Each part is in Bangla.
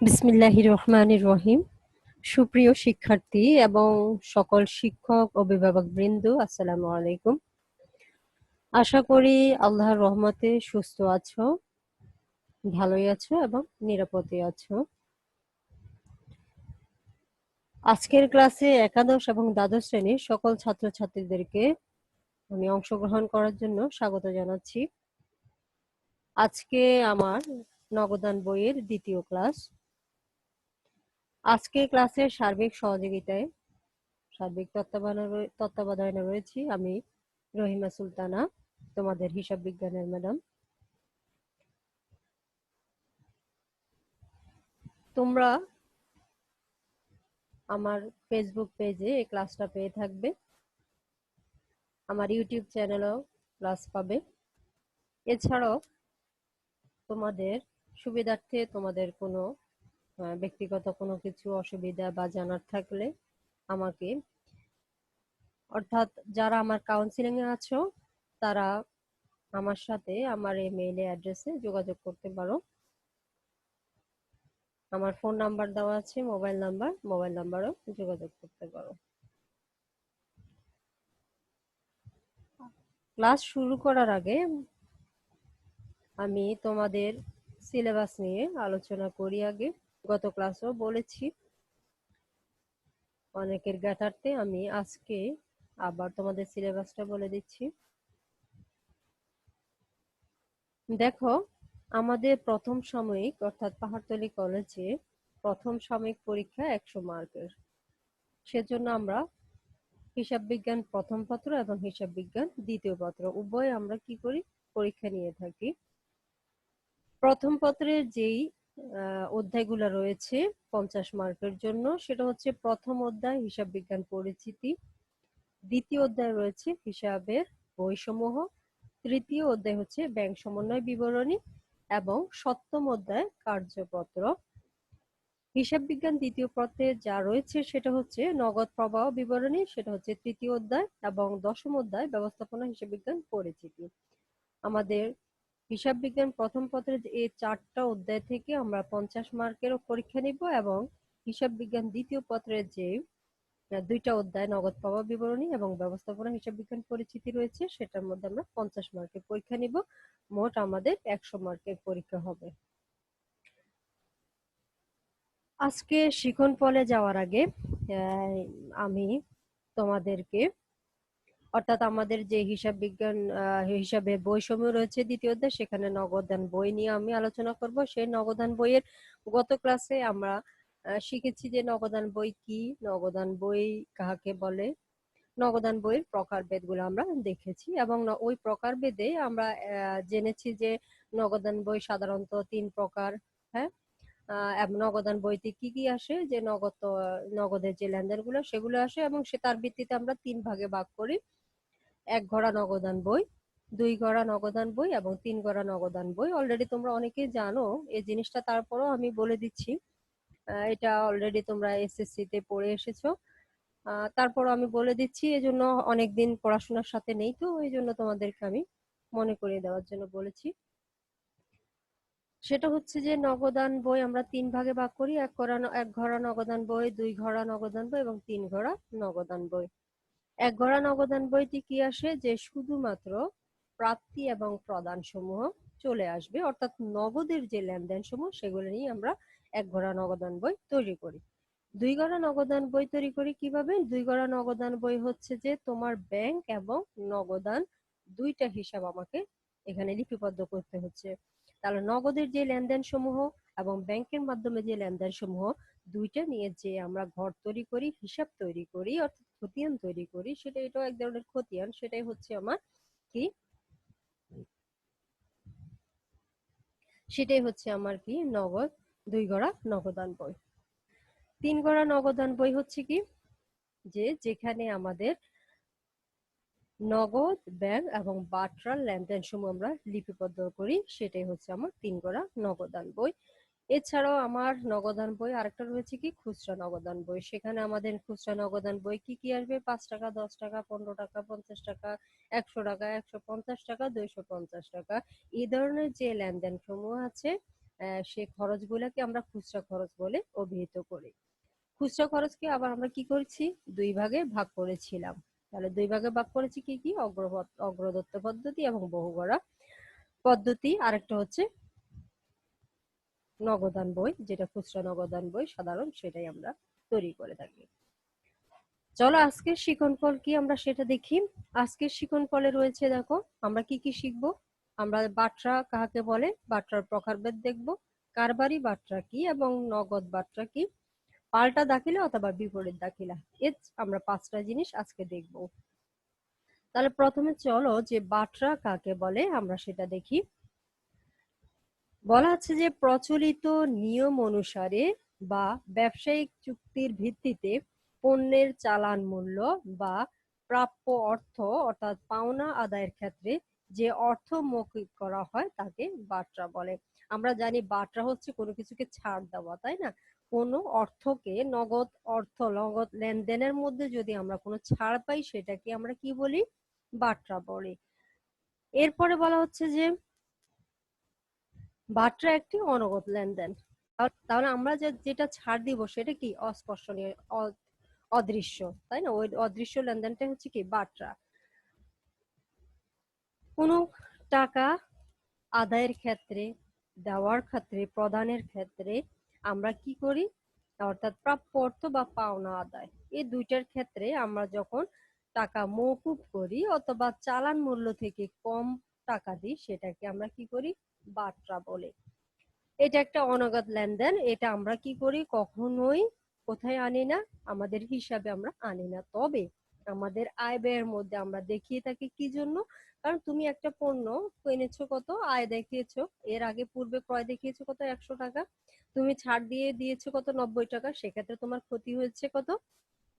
বিসমিল্লাহির রহমানির রহিম। সুপ্রিয় শিক্ষার্থী এবং সকল শিক্ষক, অভিভাবক বৃন্দ, আসসালামু আলাইকুম। আশা করি আল্লাহর রহমতে সুস্থ আছো, ভালোই আছো এবং নিরাপদে আছো। আজকের ক্লাসে একাদশ এবং দ্বাদশ শ্রেণির সকল ছাত্রছাত্রীদেরকে আমি অংশগ্রহণ করার জন্য স্বাগত জানাচ্ছি। আজকে আমার নগদান বইয়ের দ্বিতীয় ক্লাস আজকে ক্লাসের সার্বিক সহযোগিতায় সার্বিক তত্ত্বাবধানে রয়েছি আমি রহিমা সুলতানা, তোমাদের হিসাব বিজ্ঞানের ম্যাডাম। তোমরা আমার ফেসবুক পেজে এই ক্লাসটা পেয়ে থাকবে। আমার ইউটিউব চ্যানেলেও ক্লাস পাবে। এছাড়াও তোমাদের সুবিধার্থে তোমাদের কোনো ব্যক্তিগত কোনো কিছু অসুবিধা বা জানার থাকলে আমাকে, অর্থাৎ যারা আমার কাউন্সিলিং এ আছো, তারা আমার সাথে আমার এই মেইলে অ্যাড্রেসে যোগাযোগ করতে পারো। আমার ফোন নাম্বার দেওয়া আছে মোবাইল নাম্বার মোবাইল নাম্বারও যোগাযোগ করতে পারো। ক্লাস শুরু করার আগে আমি তোমাদের সিলেবাস নিয়ে আলোচনা করি আগে। গত ক্লাসও বলেছি, অনেকের জ্ঞাতার্থে আমি আজকে আবার তোমাদের সিলেবাসটা বলে দিচ্ছি। দেখো, আমাদের প্রথম সাময়িক, অর্থাৎ পাহাড়তলি কলেজে প্রথম সাময়িক পরীক্ষা একশো মার্কের। সেজন্য আমরা হিসাব বিজ্ঞান প্রথম পত্র এবং হিসাব বিজ্ঞান দ্বিতীয় পত্র, উভয় আমরা কি করি? পরীক্ষা নিয়ে থাকি। প্রথম পত্রের যেই অধ্যায়গুলো রয়েছে পঞ্চাশ মার্কের জন্য। সেটা হচ্ছে প্রথম অধ্যায়, হিসাব বিজ্ঞান পরিচিতি। দ্বিতীয় অধ্যায় রয়েছে হিসাবের বইসমূহ তৃতীয় অধ্যায় হচ্ছে ব্যাংক সমন্বয় বিবরণী এবং সপ্তম অধ্যায় কার্যপত্র। হিসাব বিজ্ঞান দ্বিতীয় পথে যা রয়েছে সেটা হচ্ছে নগদ প্রবাহ বিবরণী, সেটা হচ্ছে তৃতীয় অধ্যায় এবং দশম অধ্যায় ব্যবস্থাপনা হিসাব বিজ্ঞান পরিচিতি। আমাদের হিসাব বিজ্ঞান প্রথম পত্রের এই চারটা অধ্যায় থেকে আমরা পঞ্চাশ মার্কেরও পরীক্ষা নিব এবং হিসাব বিজ্ঞান দ্বিতীয় পত্রের যে দুইটা অধ্যায় নগদ প্রভাব বিবরণী এবং ব্যবস্থাপনা হিসাব বিজ্ঞান পরিচিতি রয়েছে, সেটার মধ্যে আমরা পঞ্চাশ মার্কের পরীক্ষা নিব। মোট আমাদের একশো মার্কের পরীক্ষা হবে। আজকে শিখন পলে যাওয়ার আগে আমি তোমাদেরকে অর্থাৎ আমাদের যে হিসাব বিজ্ঞান হিসাবে বই সমূহ রয়েছে দ্বিতীয় অধ্যায়, সেখানে নগদান বই নিয়ে আমি আলোচনা করব। সেই নগদান বইয়ের গত ক্লাসে আমরা শিখেছি যে নগদান বই কি, নগদান বই কাহাকে বলে, নগদান বইয়ের প্রকারভেদগুলো আমরা দেখেছি এবং ওই প্রকারভেদে আমরা জেনেছি যে নগদান বই সাধারণত তিন প্রকার হ্যাঁ? নগদান বইতে কি কি আসে? যে নগদ, নগদের যে লেনদেনগুলো সেগুলো আসে এবং সে, তার ভিত্তিতে আমরা তিন ভাগে ভাগ করি। এক ঘোড়া নগদান বই, দুই ঘোড়া নগদান বই এবং তিন ঘোড়া নগদান বই। অলরেডি তোমরা অনেকেই জানো, এই জিনিসটা তারপরও আমি বলে দিচ্ছি। এটা অলরেডি তোমরা এসএসসি তে পড়ে এসেছ। তারপর আমি বলে দিচ্ছি এই জন্য অনেকদিন পড়াশোনার সাথে নেই তো এই জন্য তোমাদেরকে আমি মনে করিয়ে দেওয়ার জন্য বলেছি। সেটা হচ্ছে যে নগদান বই আমরা তিন ভাগে ভাগ করি, এক ঘোড়া এক ঘোড়া নগদান বই, দুই ঘোড়া নগদান বই এবং তিন ঘোড়া নগদান বই। এক ঘোড়া নগদান বইটি কি আসে? যে শুধুমাত্র প্রাপ্তি এবং প্রদান সমূহ চলে আসবে, অর্থাৎ নগদের যে লেনদেন সমূহ সেগুলো নিয়ে আমরা এক ঘোড়া নগদান বই তৈরি করি। দুই গড়া নগদান বই তৈরি করি কীভাবে? দুই গড়া নগদান বই হচ্ছে যে তোমার ব্যাংক এবং নগদান দুইটা হিসাব আমাকে এখানে লিপিবদ্ধ করতে হচ্ছে। তাহলে নগদের যে লেনদেন সমূহ এবং ব্যাংকের মাধ্যমে যে লেনদেন সমূহ দুইটা নিয়ে যে আমরা ঘর তৈরি করি, হিসাব তৈরি করি, অর্থাৎ খতিয়ান তৈরি করি, সেটা এটাও এক ধরনের খতিয়ান সেটাই হচ্ছে আমার কি সেটাই হচ্ছে আমার কি নগদ, দুই গড়া নগদান বই। তিন গড়া নগদান বই হচ্ছে কি? যে যেখানে আমাদের নগদ, ব্যাংক এবং বাট্রার লেনদেন সমূহ আমরা লিপিবদ্ধ করি, সেটাই হচ্ছে আমার তিন গড়া নগদান বই। এছাড়াও আমার নগদান বই, আরেকটা রয়েছে কি? খুচরা নগদান বই। সেখানে আমাদের খুচরা নগদান বই কি কি আসবে? পাঁচ টাকা, দশ টাকা, পনেরো টাকা, পঞ্চাশ টাকা, একশো টাকা, একশো পঞ্চাশ টাকা, দুইশো পঞ্চাশ টাকা। এই ধরনের যে লেনদেন সমূহ আছে সে খরচগুলোকে আমরা খুচরা খরচ বলে অভিহিত করি। খুচরা খরচকে আবার আমরা কি করেছি? দুই ভাগে ভাগ করেছিলাম। তাহলে দুই ভাগে ভাগ করেছি কি কি? অগ্রদত্ত পদ্ধতি এবং বহুগড়া পদ্ধতি। আরেকটা হচ্ছে নগদান বই, যেটা খুচরা নগদান বই, সাধারণ সেটাই আমরা তৈরি করে থাকি। চলো আজকের শিকনফল কি আমরা সেটা দেখি। আজকের শিকনফলে রয়েছে দেখো, আমরা কি কি শিখব? আমরা বাটরা কাহাকে বলে? বাট্রার প্রকারভেদ দেখব। কারবারি বাট্রা কি এবং নগদ বাট্রা কি? পাল্টা দাখিলা অথবা বিপরীত দাখিলা, এর আমরা পাঁচটা জিনিস আজকে দেখব। তাহলে প্রথমে চলো যে বাটরা কাকে বলে আমরা সেটা দেখি। বলা আছে যে প্রচলিত নিয়ম অনুসারে বা ব্যবসায়িক চুক্তির ভিত্তিতে পণ্যের চালান মূল্য বা প্রাপ্য অর্থ, অর্থাৎ পাওনা আদায়ের ক্ষেত্রে যে অর্থ মৌখিক করা হয় তাকে বাট্রা বলে। আমরা জানি বাট্রা হচ্ছে কোনো কিছুকে ছাড় দেওয়া, তাই না? কোনো অর্থকে নগদ অর্থ, নগদ লেনদেনের মধ্যে যদি আমরা কোনো ছাড় পাই, সেটাকে আমরা কি বলি? বাট্রা বলি। এরপরে বলা হচ্ছে যে বাট্রা একটি অনগদ লেনদেন। তাহ- তাহলে আমরা যেটা ছাড় দিব সেটা কি? অস্পর্শনীয় অদৃশ্য, তাই না? ওই অদৃশ্য লেনদেনটা হচ্ছে কি? বাট্রা। কোনো টাকা আদায়ের ক্ষেত্রে, দেওয়ার ক্ষেত্রে, প্রদানের ক্ষেত্রে আমরা কি করি? অর্থাৎ প্রাপ্য অর্থ বা পাওনা আদায়। এই দুইটার ক্ষেত্রে আমরা যখন টাকা মৌকুব করি অথবা চালান মূল্য থেকে কম টাকা দিই, সেটাকে আমরা কি করি? বাট্রা বলে। এটা একটা অনগদ লেনদেন, এটা আমরা কি করি? কখনোই কোথায় আনি না, আমাদের হিসাবে আমরা আনি না। তবে আমাদের আয় ব্যয়ের মধ্যে আমরা দেখিয়ে থাকি কি জন্য? কারণ তুমি একটা পণ্য কিনেছো কত? আয় দেখিয়েছো। এর আগে, পূর্বে ক্রয় দেখিয়েছো কত? একশো টাকা। তুমি ছাড় দিয়ে দিয়েছ কত? নব্বই টাকা। সেক্ষেত্রে তোমার ক্ষতি হয়েছে কত?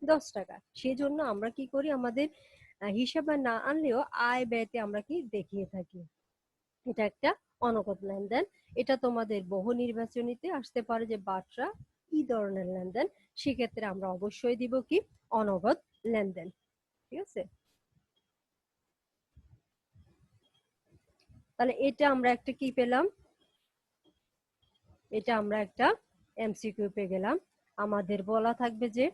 দশ টাকা। সেই জন্য আমরা কি করি? আমাদের হিসাবে না আনলেও আয় ব্যয়তে আমরা কি দেখিয়ে থাকি? এটা একটা অনগদ লেনদেন। এটা তোমাদের বহু নির্বাচনীতে আসতে পারে যে বাট্রা কি ধরনের লেনদেন? সেক্ষেত্রে আমরা অবশ্যই দিব কি? অনগদ লেনদেন। ঠিক আছে? তাহলে এটা আমরা একটা কি পেলাম? এটা আমরা একটা এমসিকিউ পেয়ে গেলাম। আমাদের বলা থাকবে যে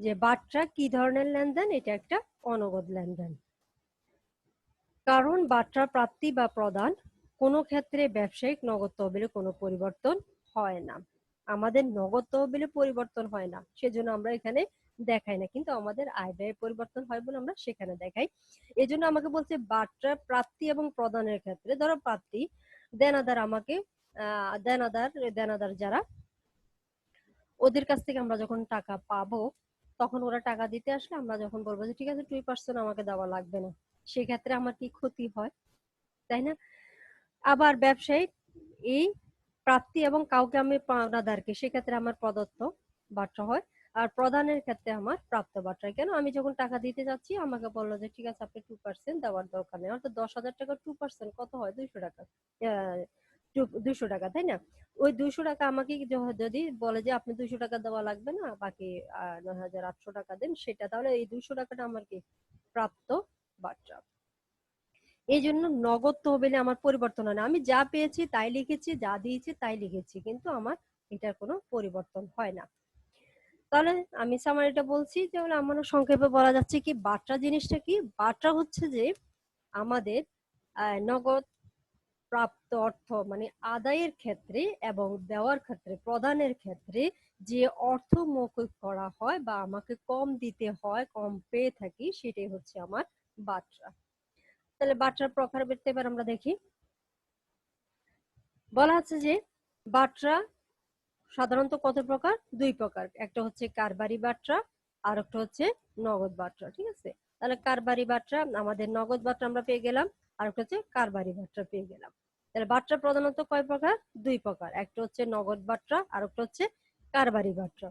যে বাট্রা কি ধরনের লেনদেন? এটা একটা অনগদ লেনদেন। কারণ বাট্রা প্রাপ্তি বা প্রদান কোনো ক্ষেত্রে ব্যবসায়িক নগদ তহবিলে কোনো পরিবর্তন হয় না। আমাদের নগদ তহবিলে পরিবর্তন হয় না, সেজন্য আমরা এখানে দেখাই না। কিন্তু আমাদের আয় ব্যয় পরিবর্তন হয় বলে আমরা সেখানে দেখাই। এই জন্য আমাকে বলছে বাট্রা প্রাপ্তি এবং প্রদানের ক্ষেত্রে, ধরো প্রাপ্তি, দেনাদার আমাকে দেনাদার দেনাদার যারা, ওদের কাছ থেকে আমরা যখন টাকা পাবো, তখন ওরা টাকা দিতে আসলে আমরা যখন বলব যে, ঠিক আছে টু পার্সেন্ট আমাকে দেওয়া লাগবে না। সেক্ষেত্রে আমার কি ক্ষতি হয়? তাই না? আবার ব্যবসায়িক এই প্রাপ্তি এবং কাউকে আমি পাওনাদারকে, সেক্ষেত্রে আমার প্রদত্ত বাট্রা হয়। আর প্রদানের ক্ষেত্রে আমার প্রাপ্ত বাট্রা কেন? আমি যখন টাকা দিতে যাচ্ছি, আমাকে বলল যে, ঠিক আছে, আপনি টু পার্সেন্ট দেওয়ার দরকার নেই। অর্থাৎ দশ হাজার টাকা টু পার্সেন্ট কত হয়? দুইশো টাকা। দুইশো টাকা, তাই না? ওই দুইশো টাকা আমাকে যদি বলে যে, আপনি দুইশো টাকা দেওয়া লাগবে না, বাকি নয় হাজার আটশো টাকা দেন, সেটা, তাহলে এই দুইশো টাকাটা আমার কি? প্রাপ্ত বাট্রা এই জন্য নগদ তহবিলে আমার পরিবর্তন হয় না। আমি যা পেয়েছি তাই লিখেছি, যা দিয়েছি তাই লিখেছি, কিন্তু আমার এটার কোনো পরিবর্তন হয় না। তাহলে আমি সামারিটা বলছি যেমন আমার সংক্ষেপে বলা যাচ্ছে কি, বাট্রা জিনিসটা কি? বাট্রা হচ্ছে যে আমাদের নগদ প্রাপ্ত অর্থ মানে আদায়ের ক্ষেত্রে এবং দেওয়ার ক্ষেত্রে, প্রদানের ক্ষেত্রে যে অর্থ মৌকুব করা হয় বা আমাকে কম দিতে হয়, কম পেয়ে থাকি, সেটাই হচ্ছে আমার বাট্রা। তাহলে বাট্রার প্রকার বেরতে এবার আমরা দেখি। বলা আছে যে বাট্রা সাধারণত কত প্রকার? দুই প্রকার। একটা হচ্ছে কারবারি বাট্রা, আর একটা হচ্ছে নগদ বাট্রা, ঠিক আছে? তাহলে কারবারি বাট্রা, আমাদের নগদ বাট্রা আমরা পেয়ে গেলাম, আর একটা হচ্ছে কারবারি বাট্রা পেয়ে গেলাম। তাহলে বাট্রা প্রধানত কয় প্রকার? দুই প্রকার। একটা হচ্ছে নগদ বাট্রা, আর একটা হচ্ছে কারবারি বাট্রা।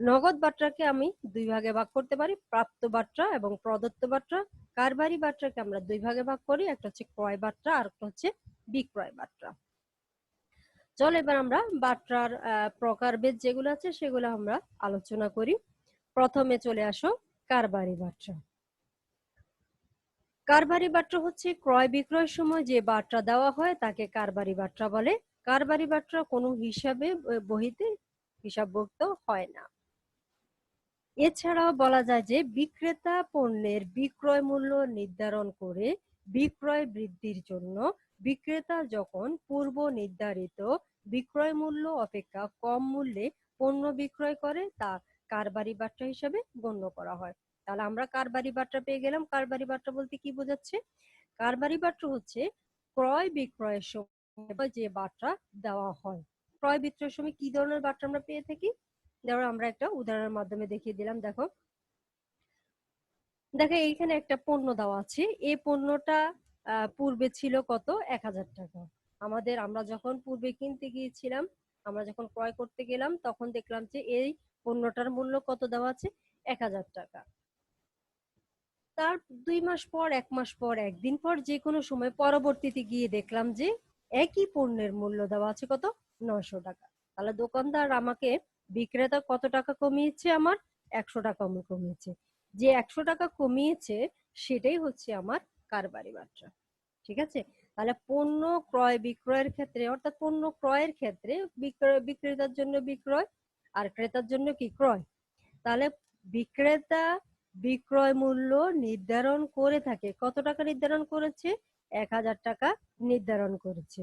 নগদ বাট্রাকে আমি দুই ভাগে ভাগ করতে পারি, প্রাপ্ত বাট্রা এবং প্রদত্ত বাট্রা কারবারি বাট্রাকে আমরা দুই ভাগে ভাগ করি, একটা হচ্ছে ক্রয় বাট্রা আর একটা হচ্ছে বিক্রয় বাট্রা চল এবার আমরা বাট্রার প্রকারভেদ যেগুলো আছে সেগুলো আমরা আলোচনা করি। প্রথমে চলে আসো কারবারি বাট্রা কারবারি বাট্রা হচ্ছে ক্রয় বিক্রয়ের সময় যে বাট্রা দেওয়া হয় তাকে কারবারি বাট্রা বলে। কারবারি বাট্রা কোনো হিসাবে বহিতে হিসাবভুক্ত হয় না। এছাড়াও বলা যায় যে বিক্রেতা পণ্যের বিক্রয় মূল্য নির্ধারণ করে বিক্রয় বৃদ্ধির জন্য বিক্রেতা যখন পূর্ব নির্ধারিত বিক্রয় মূল্য অপেক্ষা কম মূল্যে পণ্য বিক্রয় করে, তা কারবারি বাট্রা হিসাবে গণ্য করা হয়। তাহলে আমরা কারবারি বাট্রা পেয়ে গেলাম। কারবারি বাট্রা বলতে কি বোঝাচ্ছে? কারবারি বাট্রা হচ্ছে ক্রয় বিক্রয়ের সময় যে বাট্রা দেওয়া হয়। ক্রয় বিক্রয়ের সময় কি ধরনের বাট্রা আমরা পেয়ে থাকি? ধরো আমরা একটা উদাহরণের মাধ্যমে দেখিয়ে দিলাম, দেখো। দেখো, এইখানে একটা পণ্য দেওয়া আছে। এই পণ্যটা পূর্বে ছিল কত? এক হাজার টাকা। আমাদের, আমরা যখন পূর্বে কিনতে গিয়েছিলাম, আমরা যখন ক্রয় করতে গেলাম, তখন দেখলাম যে এই পণ্যটার মূল্য কত দেওয়া আছে? এক হাজার টাকা। তার দুই মাস পর, এক মাস পর, একদিন পর, যে কোনো সময় পরবর্তীতে গিয়ে দেখলাম যে একই পণ্যের মূল্য দেওয়া আছে কত? নয়শো টাকা। তাহলে দোকানদার আমাকে বিক্রেতা কত টাকা কমিয়েছে আমার? একশো টাকা আমি কমিয়েছে। যে একশো টাকা কমিয়েছে, সেটাই হচ্ছে আমার কারবারি মাত্রা ঠিক আছে? তাহলে পণ্য ক্রয় বিক্রয়ের ক্ষেত্রে, অর্থাৎ পণ্য ক্রয়ের ক্ষেত্রে বিক্রেতার জন্য বিক্রয় আর ক্রেতার জন্য কি ক্রয়? তাহলে বিক্রেতা বিক্রয় মূল্য নির্ধারণ করে থাকে। কত টাকা নির্ধারণ করেছে? এক হাজার টাকা নির্ধারণ করেছে।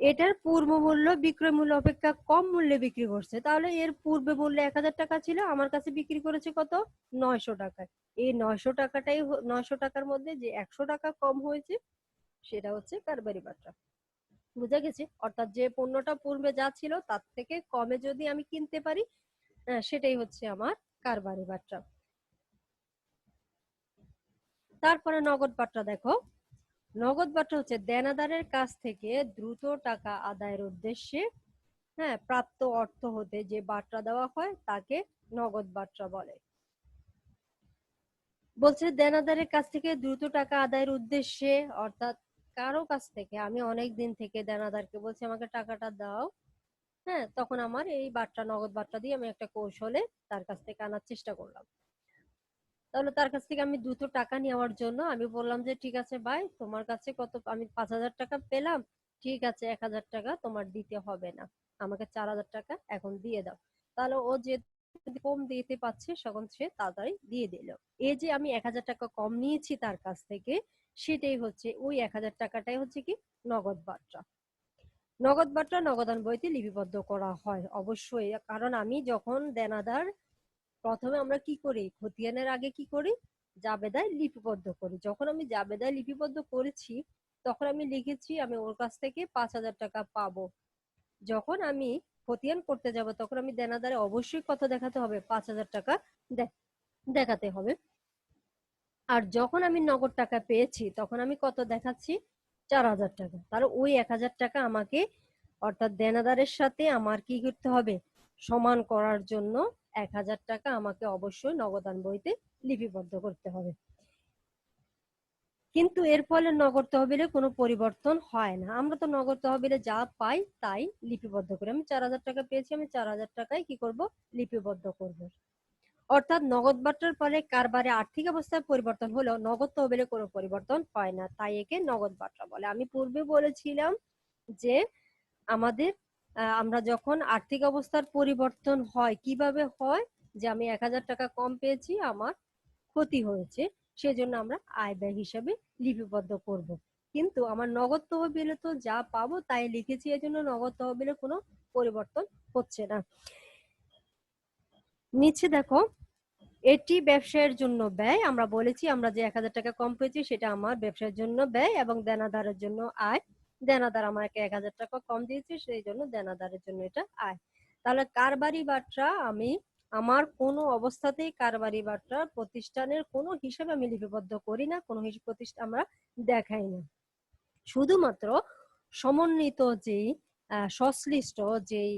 এটার পূর্ব মূল্য বিক্রয় মূল্য অপেক্ষা কম মূল্যে বিক্রি করছে। তাহলে এর পূর্বে মূল্য এক হাজার টাকা ছিল আমার কাছে বিক্রি করেছে কত? নয়শো টাকায় এই নয়শো টাকাটাই নয়শো টাকার মধ্যে যে একশো টাকা কম হয়েছে সেটা হচ্ছে কারবারি বাট্রা বুঝা গেছে? অর্থাৎ যে পণ্যটা পূর্বে যা ছিল তার থেকে কমে যদি আমি কিনতে পারি আহ, সেটাই হচ্ছে আমার কারবারি বাট্রা তারপরে নগদ বাট্রা দেখো। নগদ বাট্রা হচ্ছে দেনাদারের কাছ থেকে দ্রুত টাকা আদায়ের উদ্দেশ্যে হ্যাঁ প্রাপ্ত অর্থ হতে যে বাট্রা দেওয়া হয় তাকে নগদ বাট্রা বলে। বলছে, দেনাদারের কাছ থেকে দ্রুত টাকা আদায়ের উদ্দেশ্যে, অর্থাৎ কারও কাছ থেকে, আমি অনেক দিন থেকে দেনাদারকে বলছি, আমাকে টাকাটা দাও। হ্যাঁ তখন আমার এই বাট্রা, নগদ বাট্রা দিয়ে আমি একটা কৌশলে তার কাছ থেকে আনার চেষ্টা করলাম। তাহলে তার কাছ থেকে আমি দ্রুত টাকা নেওয়ার জন্য আমি বললাম যে, ঠিক আছে ভাই, তোমার কাছে কত, আমি পাঁচ হাজার টাকা পেলাম, ঠিক আছে, এক হাজার টাকা তোমার দিতে হবে না। আমাকে চার হাজার টাকা এখন দিয়ে দাও। তাহলে ও যে কম দিতে পারছে, তখন সে তাড়াতাড়ি দিয়ে দিল। এই যে আমি এক হাজার টাকা কম নিয়েছি তার কাছ থেকে, সেটাই হচ্ছে, ওই এক হাজার টাকাটাই হচ্ছে কি, নগদ বার্তা নগদ বাট্রা নগদান বইতে লিপিবদ্ধ করা হয় অবশ্যই। কারণ আমি যখন দেনাদার প্রথমে আমরা কি করি? খতিয়ানের আগে কি করি? জাবেদায় লিপিবদ্ধ করি। যখন আমি জাবেদায় লিপিবদ্ধ করেছি, তখন আমি লিখেছি, আমি ওর কাছ থেকে পাঁচ হাজার টাকা পাবো। যখন আমি খতিয়ান করতে যাব, তখন আমি দেনাদারে অবশ্যই কত দেখাতে হবে, পাঁচ হাজার টাকা দেখাতে হবে। আর যখন আমি নগদ টাকা পেয়েছি, তখন আমি কত দেখাচ্ছি? চার হাজার টাকা। তাহলে ওই এক হাজার টাকা আমাকে অর্থাৎ দেনাদারের সাথে আমার কি করতে হবে? সমান করার জন্য এক হাজার টাকা আমাকে অবশ্যই নগদান বইতে লিপিবদ্ধ করতে হবে। কিন্তু এর ফলে নগদ তহবিলে কোনো পরিবর্তন হয় না। আমরা তো নগদ তহবিলে যা পাই তাই লিপিবদ্ধ করি। আমি চার হাজার টাকা পেয়েছি, আমি চার হাজার টাকায় কি করব? লিপিবদ্ধ করব। অর্থাৎ নগদ বাট্টার ফলে কারবারে আর্থিক অবস্থার পরিবর্তন হলেও নগদ তহবিলে কোনো পরিবর্তন হয় না। তাই একে নগদ বাট্টা বলে। আমি পূর্বে বলেছিলাম যে আমাদের আমরা যখন আর্থিক অবস্থার পরিবর্তন হয়, কীভাবে হয়? যে আমি এক হাজার টাকা কম পেয়েছি, আমার ক্ষতি হয়েছে, সেজন্য আমরা আয় ব্যয় হিসাবে লিপিবদ্ধ করব। কিন্তু আমার নগদ তহবিলে তো যা পাবো, তাই লিখেছি, এজন্য নগদ তহবিলে কোনো পরিবর্তন হচ্ছে না। নিচে দেখো, এটি ব্যবসায়ের জন্য ব্যয়। আমরা বলেছি, আমরা যে এক হাজার টাকা কম পেয়েছি, সেটা আমার ব্যবসার জন্য ব্যয় এবং দেনাদারের জন্য আয়। দেনাদার আমাকে এক হাজার টাকা কম দিয়েছে, সেই জন্য দেনাদারের জন্য এটা আয়। তাহলে কারবারি বাট্রা আমি আমার কোনো অবস্থাতেই কারবারি বাট্রা প্রতিষ্ঠানের কোনো হিসাবে আমি লিপিবদ্ধ করি না, কোনো হিসাব প্রতিষ্ঠান আমরা দেখাই না। শুধুমাত্র সমন্বিত যেই সংশ্লিষ্ট যেই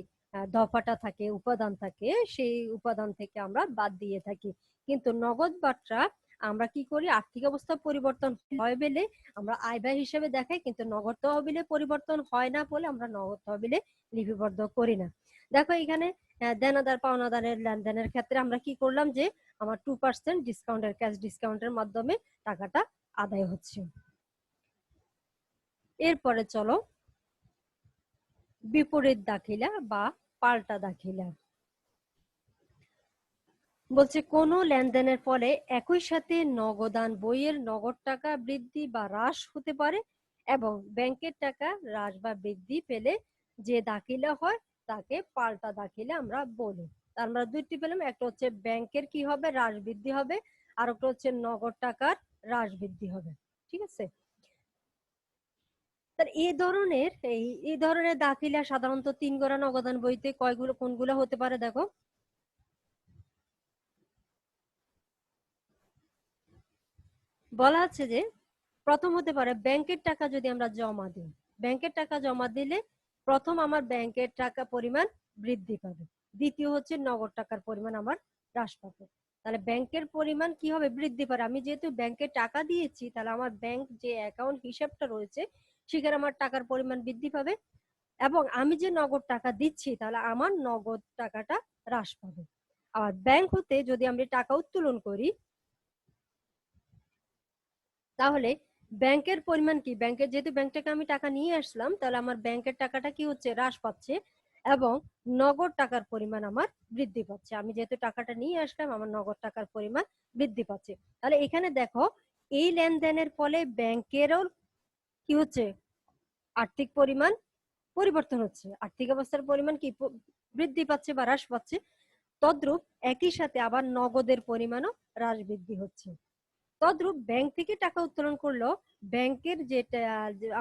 দফাটা থাকে, উপাদান থাকে, সেই উপাদান থেকে আমরা বাদ দিয়ে থাকি। কিন্তু নগদ বাট্রা আমরা কি করি? আর্থিক অবস্থা পরিবর্তন হয় বলে আমরা আয় ব্যয় হিসেবে দেখাই, কিন্তু নগদ তহবিলে পরিবর্তন হয় না বলে আমরা নগদ তহবিলে লিপিবদ্ধ করি না। দেখো এখানে দেনাদার, পাওনাদারের লেনদেনের ক্ষেত্রে আমরা কি করলাম যে, আমার টু পার্সেন্ট ডিসকাউন্টের ক্যাশ ডিসকাউন্টের মাধ্যমে টাকাটা আদায় হচ্ছে। এরপরে চলো, বিপরীত দাখিলা বা পাল্টা দাখিলা। বলছে, কোন লেনদেনের ফলে একই সাথে নগদান, বইয়ের নগদ টাকা বৃদ্ধি বা হ্রাস হতে পারে এবং ব্যাংকের টাকা হ্রাস বা বৃদ্ধি পেলে যে দাখিলা হয় তাকে পাল্টা দাখিলা আমরা বলি। আমরা দুইটি পেলাম, একটা হচ্ছে ব্যাংকের কি হবে? হ্রাস বৃদ্ধি হবে, আর একটা হচ্ছে নগদ টাকার হ্রাস বৃদ্ধি হবে। ঠিক আছে? তার এই ধরনের, এই এই ধরনের দাখিলা সাধারণত তিন গড়া নগদান বইতে কয়গুলো, কোনগুলো হতে পারে দেখো? বলা আছে যে, প্রথম হতে পারে ব্যাংকের টাকা যদি আমরা জমা দিই। ব্যাংকের টাকা জমা দিলে প্রথম আমার ব্যাংকের টাকা পরিমাণ বৃদ্ধি পাবে। দ্বিতীয় হচ্ছে নগদ টাকার পরিমাণ আমার হ্রাস পাবে। তাহলে ব্যাংকের পরিমাণ কি হবে? বৃদ্ধি পাবে। আমি যেহেতু ব্যাংকে টাকা দিয়েছি, তাহলে আমার ব্যাংক যে অ্যাকাউন্ট হিসাবটা রয়েছে, সেখানে আমার টাকার পরিমাণ বৃদ্ধি পাবে। এবং আমি যে নগদ টাকা দিচ্ছি, তাহলে আমার নগদ টাকাটা হ্রাস পাবে। আর ব্যাংক হতে যদি আমি টাকা উত্তোলন করি তাহলে ব্যাংকের পরিমাণ কি? ব্যাংকের যেহেতু ব্যাংক থেকে আমি টাকা নিয়ে আসলাম, তাহলে আমার ব্যাংকের টাকাটা কি হচ্ছে? হ্রাস পাচ্ছে এবং নগদ টাকার পরিমাণ আমার বৃদ্ধি পাচ্ছে। আমি যেহেতু টাকাটা নিয়ে আসলাম, আমার নগদ টাকার পরিমাণ বৃদ্ধি পাচ্ছে। তাহলে এখানে দেখো, এই লেনদেনের ফলে ব্যাংকেরও কি হচ্ছে? আর্থিক পরিমাণ পরিবর্তন হচ্ছে। আর্থিক অবস্থার পরিমাণ কি বৃদ্ধি পাচ্ছে বা হ্রাস পাচ্ছে? তদ্রূপ একই সাথে আবার নগদের পরিমাণও হ্রাস বৃদ্ধি হচ্ছে। তদ্রূপ ব্যাংক থেকে টাকা উত্তোলন করলেও ব্যাংকের যেটা,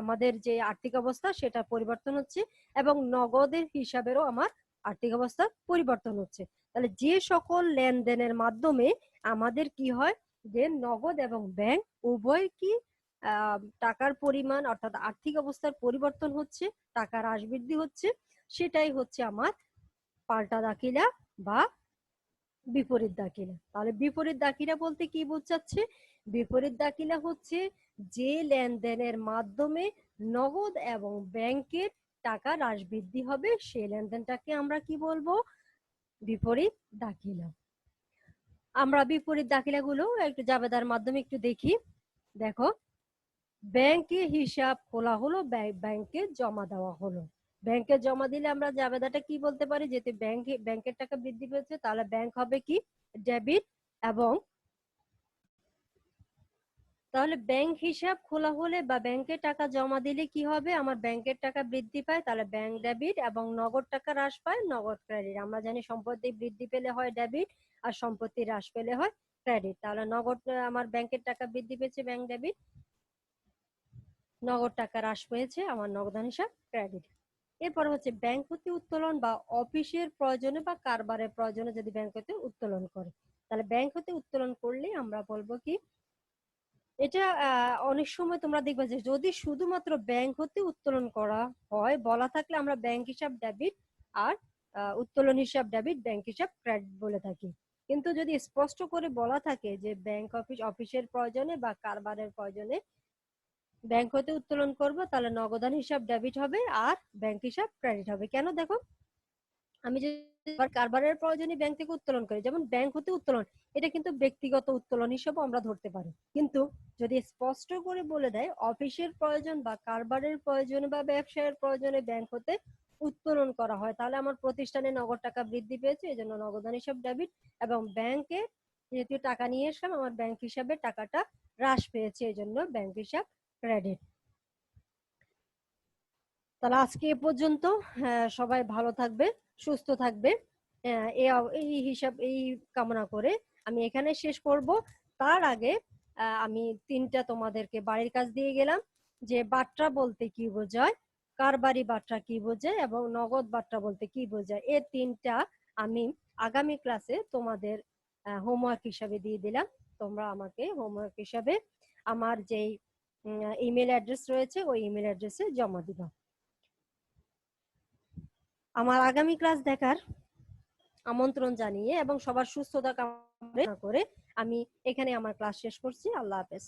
আমাদের যে আর্থিক অবস্থা সেটা পরিবর্তন হচ্ছে এবং নগদের হিসাবেরও আমার আর্থিক অবস্থা পরিবর্তন হচ্ছে। তাহলে যে সকল লেনদেনের মাধ্যমে আমাদের কি হয় যে নগদ এবং ব্যাংক উভয় কি টাকার পরিমাণ অর্থাৎ আর্থিক অবস্থার পরিবর্তন হচ্ছে, টাকার হ্রাস বৃদ্ধি হচ্ছে, সেটাই হচ্ছে আমার পাল্টা দাখিলা বা বিপরীত দাখিলা। তাহলে বিপরীত দাখিলা বলতে কি বোঝাচ্ছে? বিপরীত দাখিলা হচ্ছে যে লেনদেনের মাধ্যমে নগদ এবং ব্যাংকের টাকা হ্রাস বৃদ্ধি হবে, সেই লেনদেনটাকে আমরা কি বলব? বিপরীত দাখিলা। আমরা বিপরীত দাখিলাগুলো একটু জাবেদার মাধ্যমে একটু দেখি। দেখো, ব্যাংকে হিসাব খোলা হলো, ব্যাংকে জমা দেওয়া হলো। ব্যাংকে জমা দিলে আমরা জাবেদাটা কি বলতে পারি? যেতে ব্যাংক, ব্যাংকের টাকা বৃদ্ধি পেয়েছে, তাহলে ব্যাংক হবে কি? ডেবিট এবং তাহলে ব্যাংক হিসাব খোলা হলে বা ব্যাংকে টাকা জমা দিলে কি হবে? আমার ব্যাংকের টাকা বৃদ্ধি পায়, তাহলে ব্যাংক ডেবিট এবং নগদ টাকা হ্রাস পায়, নগদ ক্রেডিট। আমরা জানি সম্পত্তি বৃদ্ধি পেলে হয় ডেবিট আর সম্পত্তি হ্রাস পেলে হয় ক্রেডিট। তাহলে নগদ, আমার ব্যাংকের টাকা বৃদ্ধি পেয়েছে, ব্যাংক ডেবিট, নগদ টাকা হ্রাস পেয়েছে, আমার নগদান হিসাব ক্রেডিট। এরপর হচ্ছে ব্যাংক হতে উত্তোলন বা অফিসের প্রয়োজনে বা কারবারের প্রয়োজনে যদি ব্যাংক হতে উত্তোলন করে। তাহলে ব্যাংক হতে উত্তোলন করলে আমরা বলব কি, এটা অনেক সময় তোমরা দেখবে যে যদি শুধুমাত্র ব্যাংক হতে উত্তোলন করা হয়, বলা থাকলে আমরা ব্যাংক হিসাব, ডেবিট আর উত্তোলন হিসাব, ডেবিট, ব্যাংক হিসাব, ক্রেডিট বলে থাকি। কিন্তু যদি স্পষ্ট করে বলা থাকে যে ব্যাংক অফিস, অফিসের প্রয়োজনে বা কারবারের প্রয়োজনে ব্যাংক হতে উত্তোলন করব, তাহলে নগদান হিসাব ডেবিট হবে আর ব্যাংক হিসাব ক্রেডিট হবে। কেন দেখো? আমি যে কারবারের প্রয়োজনে ব্যাংক থেকে উত্তোলন করি, যেমন ব্যাংক হতে উত্তোলন, এটা কিন্তু ব্যক্তিগত উত্তোলন হিসেবে আমরা ধরতে পারি। কিন্তু যদি স্পষ্ট করে বলে দেয়, অফিসের প্রয়োজন বা কারবারের প্রয়োজনে বা ব্যবসায়ের প্রয়োজনে ব্যাংক হতে উত্তোলন করা হয়, তাহলে আমার প্রতিষ্ঠানে নগদ টাকা বৃদ্ধি পেয়েছে এই জন্য নগদান হিসাব ডেবিট এবং ব্যাংকে যেহেতু টাকা নিয়ে এসলাম আমার ব্যাংক হিসাবে টাকাটা হ্রাস পেয়েছে এই জন্য ব্যাংক হিসাব ক্রেডিট তাহলে আজকে এ পর্যন্ত সবাই ভালো থাকবে, সুস্থ থাকবে এই হিসাব, এই কামনা করে আমি এখানে শেষ করব। তার আগে আমি তিনটা তোমাদেরকে বাড়ির কাজ দিয়ে গেলাম, যে বাট্রা বলতে কি বোঝায় কারবারি বাট্রা কি বোঝায় এবং নগদ বাট্রা বলতে কি বোঝায়, এ তিনটা আমি আগামী ক্লাসে তোমাদের হোমওয়ার্ক হিসাবে দিয়ে দিলাম। তোমরা আমাকে হোমওয়ার্ক হিসাবে আমার যেই ইমেল অ্যাড্রেস রয়েছে, ওই ইমেল অ্যাড্রেসে জমা দিবা। আমার আগামী ক্লাস দেখার আমন্ত্রণ জানিয়ে এবং সবার সুস্থতা কামনা করে আমি এখানে আমার ক্লাস শেষ করছি। আল্লাহ হাফেজ।